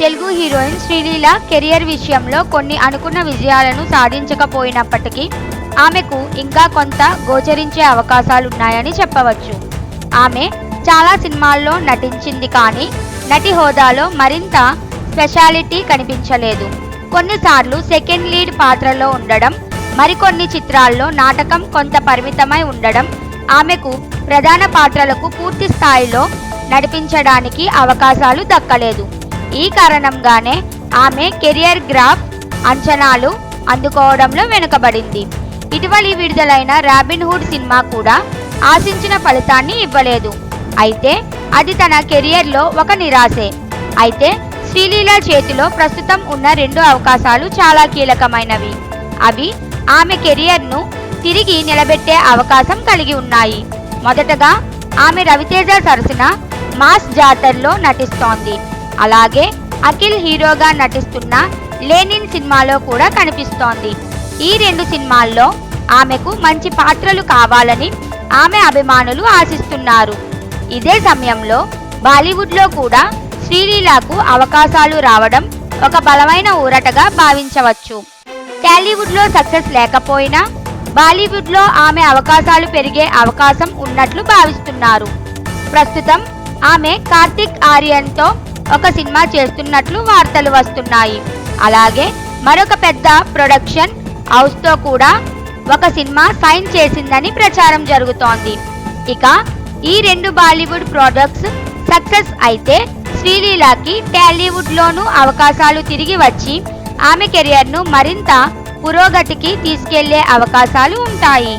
Telugu heroine Sreeleela career విషయంలో కొన్ని అనుకున్న విజయాలను సాధించకపోయినప్పటికీ ఆమెకు ఇంకా కొంత గోచరించే అవకాశాలున్నాయని చెప్పవచ్చు. ఆమె చాలా సినిమాల్లో నటించింది కానీ నటి హోదాలో మరింత స్పెషాలిటీ కనిపించలేదు. కొన్నిసార్లు సెకండ్ లీడ్ పాత్రలో ఉండడం మరికొన్ని చిత్రాల్లో నాటకం కొంత పరిమితమై ఉండడం ఆమెకు ప్రధాన పాత్రలకు పూర్తి స్థాయిలో నడిపించడానికి అవకాశాలు దక్కలేదు. ఈ కారణంగానే ఆమె కెరియర్ గ్రాఫ్ అంచనాలు అందుకోవడంలో వెనుకబడింది. ఇటీవలి విడుదలైన రాబిన్ హుడ్ సినిమా కూడా ఆశించిన ఫలితాన్ని ఇవ్వలేదు. అయితే అది తన కెరియర్లో ఒక నిరాశే. అయితే శ్రీలీల చేతిలో ప్రస్తుతం ఉన్న రెండు అవకాశాలు చాలా కీలకమైనవి. అవి ఆమె కెరియర్ను తిరిగి నిలబెట్టే అవకాశం కలిగి ఉన్నాయి. మొదటగా ఆమె రవితేజ సరసన మాస్ జాతర్లో నటిస్తోంది. అలాగే అఖిల్ హీరోగా నటిస్తున్న లేనిన్ సినిమాలో కూడా కనిపిస్తోంది. ఈ రెండు సినిమాల్లో ఆమెకు మంచి పాత్రలు కావాలని ఆమె అభిమానులు ఆశిస్తున్నారు. ఇదే సమయంలో బాలీవుడ్లో కూడా శ్రీలీలాకు అవకాశాలు రావడం ఒక బలమైన ఊరటగా భావించవచ్చు. టాలీవుడ్లో సక్సెస్ లేకపోయినా బాలీవుడ్లో ఆమె అవకాశాలు పెరిగే అవకాశం ఉన్నట్లు భావిస్తున్నారు. ప్రస్తుతం ఆమె కార్తిక్ ఆర్యన్తో ఒక సినిమా చేస్తున్నట్లు వార్తలు వస్తున్నాయి. అలాగే మరొక పెద్ద ప్రొడక్షన్ హౌస్తో కూడా ఒక సినిమా సైన్ చేసిందని ప్రచారం జరుగుతోంది. ఇక ఈ రెండు బాలీవుడ్ ప్రాజెక్ట్స్ సక్సెస్ అయితే శ్రీలీలకి టాలీవుడ్లోనూ అవకాశాలు తిరిగి వచ్చి ఆమె కెరియర్ను మరింత పురోగతికి తీసుకెళ్ళే అవకాశాలు ఉంటాయి.